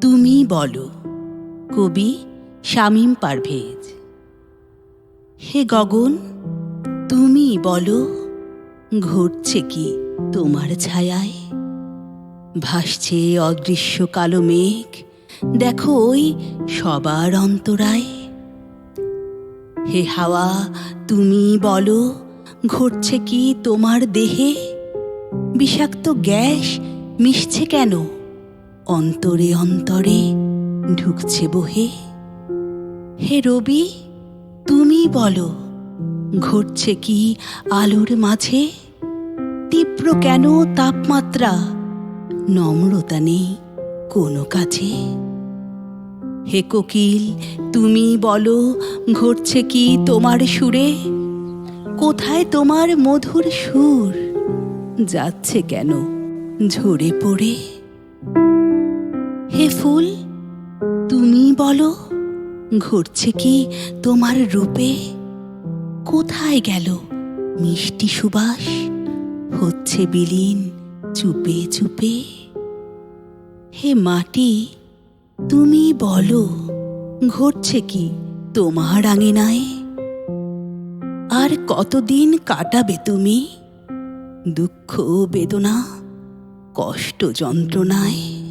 তুমি বলো, কবি শামীম পারভেজ। হে গগন, তুমি বলো, ঘটছে কি তোমার ছায়ায়? ভাসছে অদৃশ্য কালো মেঘ, দেখো ওই সবার অন্তরায়। হে হাওয়া, তুমি বলো, ঘটছে কি তোমার দেহে? বিষাক্ত গ্যাস মিশছে কেন? অন্তরে অন্তরে ঢুকছে বহে। হে রবি, তুমি বলো, ঘটছে কি আলোর মাঝে? তীব্র কেন তাপমাত্রা? নম্রতা নেই কোনো কাছে। হে কোকিল, তুমি বলো, ঘটছে কি তোমার সুরে? কোথায় তোমার মধুর সুর? যাচ্ছে কেন ঝরে পড়ে? হে ফুল, তুমি বলো ঘটছে কি তোমার রূপে? কোথায় গেল মিষ্টি সুবাস? হচ্ছে বিলীন চুপে চুপে। হে মাটি, তুমি বলো ঘটছে কি তোমার আঙিনায়? আর কতদিন কাটাবে তুমি দুঃখ বেদনা কষ্ট যন্ত্রণায়?